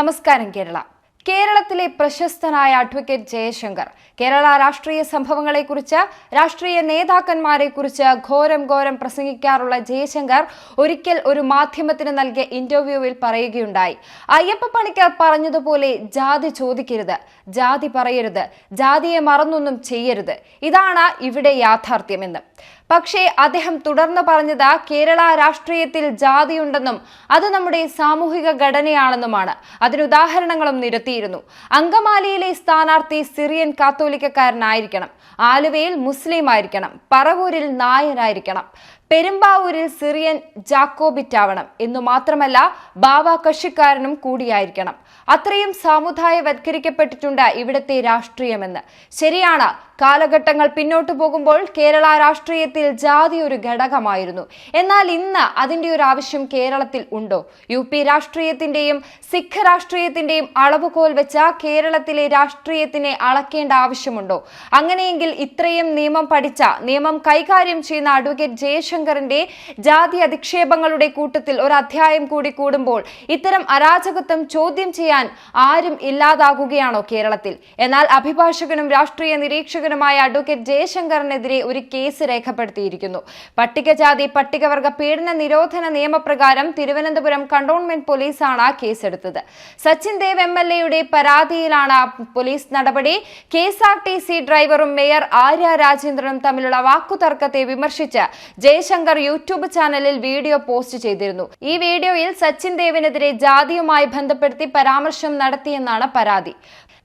നമസ്കാരം കേരള. കേരളത്തിലെ പ്രശസ്തനായ അഡ്വക്കേറ്റ് ജയശങ്കർ കേരള രാഷ്ട്രീയ സംഭവങ്ങളെക്കുറിച്ച് രാഷ്ട്രീയ നേതാക്കന്മാരെക്കുറിച്ച് ഘോരം ഘോരം പ്രസംഗിക്കാറുള്ള ജയശങ്കർ ഒരിക്കൽ ഒരു മാധ്യമത്തിന് നൽകിയ ഇന്റർവ്യൂവിൽ പറയുകയുണ്ടായി. അയ്യപ്പ പണിക്കർ പറഞ്ഞതുപോലെ ജാതി ചോദിക്കരുത് ജാതി പറയരുത് ജാതിയെ മറന്നൊന്നും ചെയ്യരുത്. ഇതാണ് ഇവിടെ യാഥാർത്ഥ്യമെന്ന്. പക്ഷേ അദ്ദേഹം തുടർന്ന് പറഞ്ഞത് കേരള രാഷ്ട്രീയത്തിൽ ജാതിയുണ്ടെന്നും അത് നമ്മുടെ സാമൂഹിക ഘടനയാണെന്നുമാണ്. അതിനുദാഹരണങ്ങളും നിരത്തിയിരുന്നു. അങ്കമാലിയിലെ സ്ഥാനാർത്ഥി സിറിയൻ കാത്തോലിക്കക്കാരനായിരിക്കണം. ആലുവയിൽ മുസ്ലിം ആയിരിക്കണം. പറവൂരിൽ നായരായിരിക്കണം. പെരുമ്പാവൂരിൽ സിറിയൻ ജാക്കോബിറ്റാവണം എന്നു മാത്രമല്ല ബാവ കക്ഷിക്കാരനും കൂടിയായിരിക്കണം. അത്രയും സാമുദായവത്കരിക്കപ്പെട്ടിട്ടുണ്ട് ഇവിടുത്തെ രാഷ്ട്രീയമെന്ന്. ശരിയാണ് കാലഘട്ടങ്ങൾ പിന്നോട്ടു പോകുമ്പോൾ കേരള രാഷ്ട്രീയത്തിൽ ജാതി ഒരു ഘടകമായിരുന്നു. എന്നാൽ ഇന്ന് അതിന്റെ ഒരു ആവശ്യം കേരളത്തിൽ ഉണ്ടോ? യു പി രാഷ്ട്രീയത്തിന്റെയും സിഖ് രാഷ്ട്രീയത്തിന്റെയും അളവുകോൽ വെച്ച കേരളത്തിലെ രാഷ്ട്രീയത്തിനെ അളക്കേണ്ട ആവശ്യമുണ്ടോ? അങ്ങനെയെങ്കിൽ ഇത്രയും നിയമം പഠിച്ച നിയമം കൈകാര്യം ചെയ്യുന്ന അഡ്വക്കേറ്റ് ജയശങ്കറിന്റെ ജാതി അധിക്ഷേപങ്ങളുടെ കൂട്ടത്തിൽ ഒരു അധ്യായം കൂടി കൂടുമ്പോൾ ഇത്തരം അരാജകത്വം ചോദ്യം ചെയ്യാൻ ആരും ഇല്ലാതാകുകയാണോ കേരളത്തിൽ? എന്നാൽ അഭിഭാഷകനും രാഷ്ട്രീയ നിരീക്ഷകനുമായ അഡ്വക്കേറ്റ് ജയശങ്കറിനെതിരെ ഒരു കേസ് രേഖപ്പെടുത്തിയിരിക്കുന്നു. പട്ടികജാതി പട്ടികവർഗ പീഡന നിരോധന നിയമപ്രകാരം തിരുവനന്തപുരം കണ്ടോൺമെന്റ് പോലീസാണ് കേസെടുത്തത്. സച്ചിൻ ദേവ് എം എൽ എയുടെ പരാതിയിലാണ് പോലീസ് നടപടി. K S R T C ഡ്രൈവറും മേയർ ആര്യ രാജേന്ദ്രനും തമ്മിലുള്ള വാക്കുതർക്കത്തെ വിമർശിച്ച് ജയശങ്കർ യൂട്യൂബ് ചാനലിൽ വീഡിയോ പോസ്റ്റ് ചെയ്തിരുന്നു. ഈ വീഡിയോയിൽ സച്ചിൻ ദേവിനെതിരെ ജാതിയുമായി ബന്ധപ്പെടുത്തി പരാമർശം നടത്തിയെന്നാണ് പരാതി.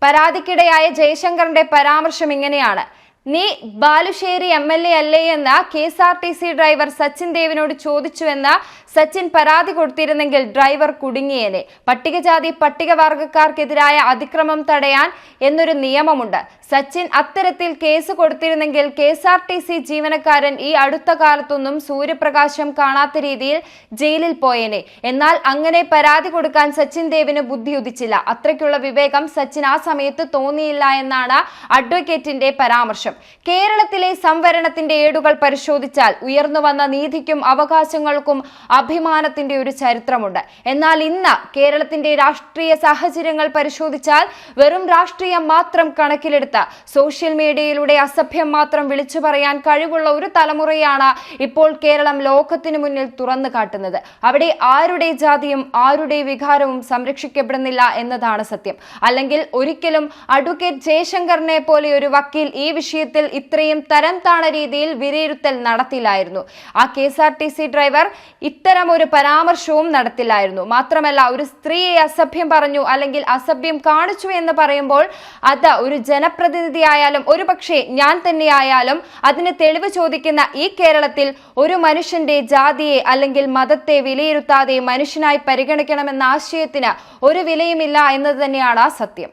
പരാതിക്കിടെയായ ജയശങ്കറിന്റെ പരാമർശം ഇങ്ങനെയാണ്. നീ ബാലുശ്ശേരി എം എൽ എ അല്ലേ എന്ന് K S R T C driver Sachin ദേവിനോട് ചോദിച്ചുവെന്ന് സച്ചിൻ പരാതി കൊടുത്തിരുന്നെങ്കിൽ ഡ്രൈവർ കുടുങ്ങിയേനെ. പട്ടികജാതി പട്ടികവർഗക്കാർക്കെതിരായ അതിക്രമം തടയാൻ എന്നൊരു നിയമമുണ്ട്. സച്ചിൻ അത്തരത്തിൽ case കൊടുത്തിരുന്നെങ്കിൽ K S R T C ജീവനക്കാരൻ ഈ അടുത്ത കാലത്തൊന്നും സൂര്യപ്രകാശം കാണാത്ത രീതിയിൽ ജയിലിൽ പോയേനെ. എന്നാൽ അങ്ങനെ പരാതി കൊടുക്കാൻ സച്ചിൻ ദേവിന് ബുദ്ധി ഉദിച്ചില്ല അത്രയ്ക്കുള്ള വിവേകം സച്ചിൻ ആ സമയത്ത് തോന്നിയില്ല എന്നാണ് അഡ്വക്കേറ്റിന്റെ പരാമർശം. കേരളത്തിലെ സംവരണത്തിന്റെ ഏടുകൾ പരിശോധിച്ചാൽ ഉയർന്നു വന്ന നീതിക്കും അവകാശങ്ങൾക്കും അഭിമാനത്തിന്റെ ഒരു ചരിത്രമുണ്ട്. എന്നാൽ ഇന്ന് കേരളത്തിന്റെ രാഷ്ട്രീയ സാഹചര്യങ്ങൾ പരിശോധിച്ചാൽ വെറും രാഷ്ട്രീയം മാത്രം കണക്കിലെടുത്ത് സോഷ്യൽ മീഡിയയിലൂടെ അസഭ്യം മാത്രം വിളിച്ചു പറയാൻ കഴിവുള്ള ഒരു തലമുറയാണ് ഇപ്പോൾ കേരളം ലോകത്തിനു മുന്നിൽ തുറന്നു കാട്ടുന്നത്. അവിടെ ആരുടെ ജാതിയും ആരുടെ വികാരവും സംരക്ഷിക്കപ്പെടുന്നില്ല എന്നതാണ് സത്യം. അല്ലെങ്കിൽ ഒരിക്കലും അഡ്വക്കേറ്റ് ജയശങ്കറിനെ പോലെ ഒരു വക്കീൽ ഈ വിഷയത്തിൽ ഇത്രയും തരം താണ രീതിയിൽ വിലയിരുത്തൽ നടത്തില്ലായിരുന്നു. ആ K S R T C driver ഇത്തരം ഒരു പരാമർശവും നടത്തില്ലായിരുന്നു. മാത്രമല്ല ഒരു സ്ത്രീയെ അസഭ്യം പറഞ്ഞു അല്ലെങ്കിൽ അസഭ്യം കാണിച്ചു എന്ന് പറയുമ്പോൾ അത് ഒരു ജനപ്രതിനിധിയായാലും ഒരുപക്ഷെ ഞാൻ തന്നെയായാലും അതിന് തെളിവ് ചോദിക്കുന്ന ഈ കേരളത്തിൽ ഒരു മനുഷ്യന്റെ ജാതിയെ അല്ലെങ്കിൽ മതത്തെ വിലയിരുത്താതെ മനുഷ്യനായി പരിഗണിക്കണമെന്ന ആശയത്തിന് ഒരു വിലയുമില്ല എന്നത് തന്നെയാണ് സത്യം.